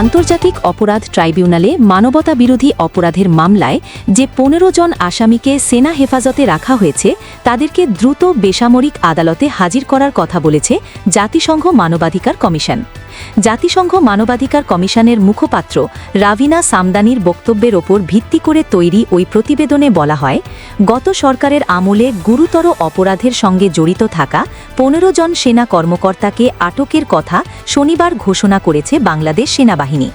আন্তর্জাতিক অপরাধ ট্রাইব্যুনালে মানবতা বিরোধী অপরাধের মামলায় যে পনেরো জন আসামিকে সেনা হেফাজতে রাখা হয়েছে, তাদেরকে দ্রুত বেসামরিক আদালতে হাজির করার কথা বলেছে জাতিসংঘ মানবাধিকার কমিশন। জাতিসংঘ মানবাধিকার কমিশনের মুখপাত্র রাভিনা সামদানির বক্তব্যের ওপর ভিত্তি করে তৈরি ওই প্রতিবেদনে বলা হয়, গত সরকারের আমলে গুরুতর অপরাধের সঙ্গে জড়িত থাকা পনেরো জন সেনা কর্মকর্তাকে আটকের কথা শনিবার ঘোষণা করেছে বাংলাদেশ সেনাবাহিনী।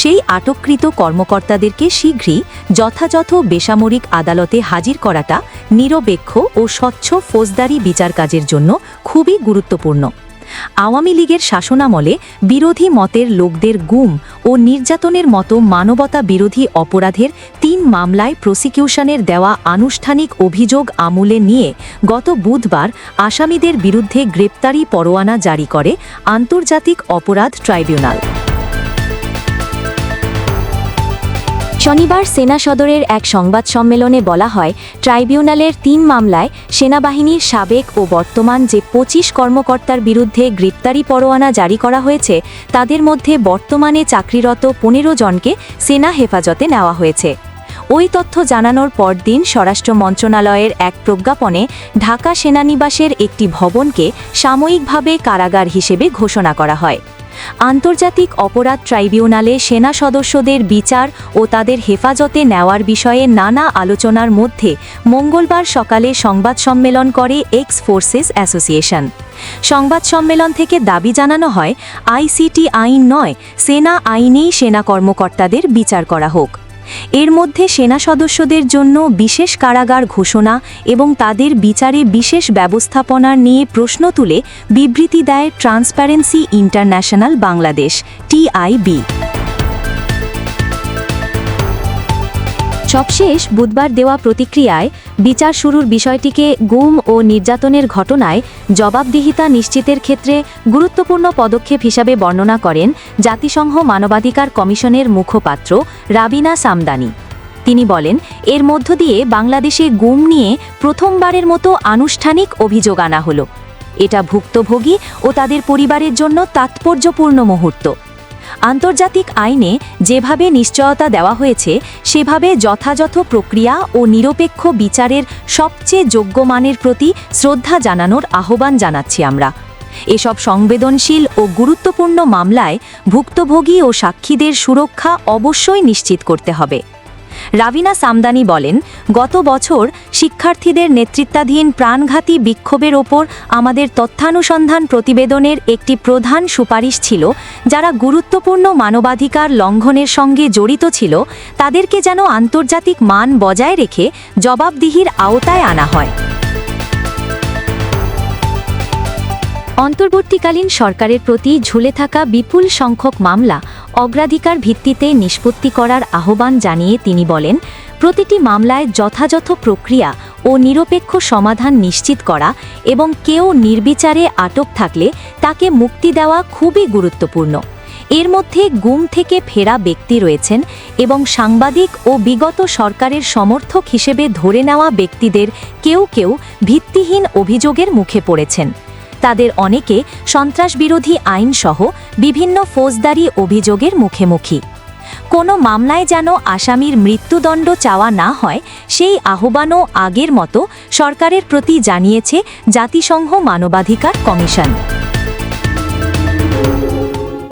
সেই আটককৃত কর্মকর্তাদেরকে শীঘ্রই যথাযথ বেসামরিক আদালতে হাজির করাটা নিরপেক্ষ ও স্বচ্ছ ফৌজদারি বিচার কাজের জন্য খুবই গুরুত্বপূর্ণ। আওয়ামী লীগের শাসনামলে বিরোধী মতের লোকদের গুম ও নির্যাতনের মতো মানবতা বিরোধী অপরাধের তিন মামলায় প্রসিকিউশনের দেওয়া আনুষ্ঠানিক অভিযোগ আমলে নিয়ে গত বুধবার আসামিদের বিরুদ্ধে গ্রেপ্তারি পরোয়ানা জারি করে আন্তর্জাতিক অপরাধ ট্রাইব্যুনাল। শনিবার সেনা সদরের এক সংবাদ সম্মেলনে বলা হয়, ট্রাইব্যুনালের তিন মামলায় সেনাবাহিনীর সাবেক ও বর্তমান যে পঁচিশ কর্মকর্তার বিরুদ্ধে গ্রেপ্তারি পরোয়ানা জারি করা হয়েছে, তাদের মধ্যে বর্তমানে চাকরিরত পনেরো জনকে সেনা হেফাজতে নেওয়া হয়েছে। ওই তথ্য জানানোর পরদিন স্বরাষ্ট্র মন্ত্রণালয়ের এক প্রজ্ঞাপনে ঢাকা সেনানিবাসের একটি ভবনকে সাময়িকভাবে কারাগার হিসেবে ঘোষণা করা হয়। আন্তর্জাতিক অপরাধ ট্রাইব্যুনালে সেনা সদস্যদের বিচার ও তাদের হেফাজতে নেওয়ার বিষয়ে নানা আলোচনার মধ্যে মঙ্গলবার সকালে সংবাদ সম্মেলন করে এক্স ফোর্সেস অ্যাসোসিয়েশন। সংবাদ সম্মেলন থেকে দাবি জানানো হয়, আইসিটি আইন নয়, সেনা আইনেই সেনা কর্মকর্তাদের বিচার করা হোক। এর মধ্যে সেনা সদস্যদের জন্য বিশেষ কারাগার ঘোষণা এবং তাদের বিচারে বিশেষ ব্যবস্থাপনার নিয়ে প্রশ্ন তুলে বিবৃতি দেয় ট্রান্সপারেন্সি ইন্টারন্যাশনাল বাংলাদেশ, টিআইবি। সবশেষ বুধবার দেওয়া প্রতিক্রিয়ায় বিচার শুরুর বিষয়টিকে গুম ও নির্যাতনের ঘটনায় জবাবদিহিতা নিশ্চিতের ক্ষেত্রে গুরুত্বপূর্ণ পদক্ষেপ হিসাবে বর্ণনা করেন জাতিসংঘ মানবাধিকার কমিশনের মুখপাত্র রাবিনা সামদানি। তিনি বলেন, এর মধ্য দিয়ে বাংলাদেশে গুম নিয়ে প্রথমবারের মতো আনুষ্ঠানিক অভিযোগ আনা হলো। এটা ভুক্তভোগী ও তাদের পরিবারের জন্য তাৎপর্যপূর্ণ মুহূর্ত। আন্তর্জাতিক আইনে যেভাবে নিশ্চয়তা দেওয়া হয়েছে, সেভাবে যথাযথ প্রক্রিয়া ও নিরপেক্ষ বিচারের সবচেয়ে যোগ্য মানের প্রতি শ্রদ্ধা জানানোর আহ্বান জানাচ্ছি আমরা। এসব সংবেদনশীল ও গুরুত্বপূর্ণ মামলায় ভুক্তভোগী ও সাক্ষীদের সুরক্ষা অবশ্যই নিশ্চিত করতে হবে। রাবিনা সামদানি বলেন, গত বছর শিক্ষার্থীদের নেতৃত্বাধীন প্রাণঘাতী বিক্ষোভের ওপর আমাদের তথ্যানুসন্ধান প্রতিবেদনের একটি প্রধান সুপারিশ ছিল, যারা গুরুত্বপূর্ণ মানবাধিকার লঙ্ঘনের সঙ্গে জড়িত ছিল, তাদেরকে যেন আন্তর্জাতিক মান বজায় রেখে জবাবদিহির আওতায় আনা হয়। অন্তর্বর্তীকালীন সরকারের প্রতি ঝুলে থাকা বিপুল সংখ্যক মামলা অগ্রাধিকার ভিত্তিতে নিষ্পত্তি করার আহ্বান জানিয়ে তিনি বলেন, প্রতিটি মামলায় যথাযথ প্রক্রিয়া ও নিরপেক্ষ সমাধান নিশ্চিত করা এবং কেউ নির্বিচারে আটক থাকলে তাকে মুক্তি দেওয়া খুবই গুরুত্বপূর্ণ। এর মধ্যে গুম থেকে ফেরা ব্যক্তি রয়েছেন এবং সাংবাদিক ও বিগত সরকারের সমর্থক হিসেবে ধরে নেওয়া ব্যক্তিদের কেউ কেউ ভিত্তিহীন অভিযোগের মুখে পড়েছেন। তাদের অনেকে সন্ত্রাসবিরোধী আইনসহ বিভিন্ন ফৌজদারি অভিযোগের মুখোমুখি। কোনো মামলায় যেন আসামির মৃত্যুদণ্ড চাওয়া না হয়, সেই আহ্বানও আগের মতো সরকারের প্রতি জানিয়েছে জাতিসংঘ মানবাধিকার কমিশন।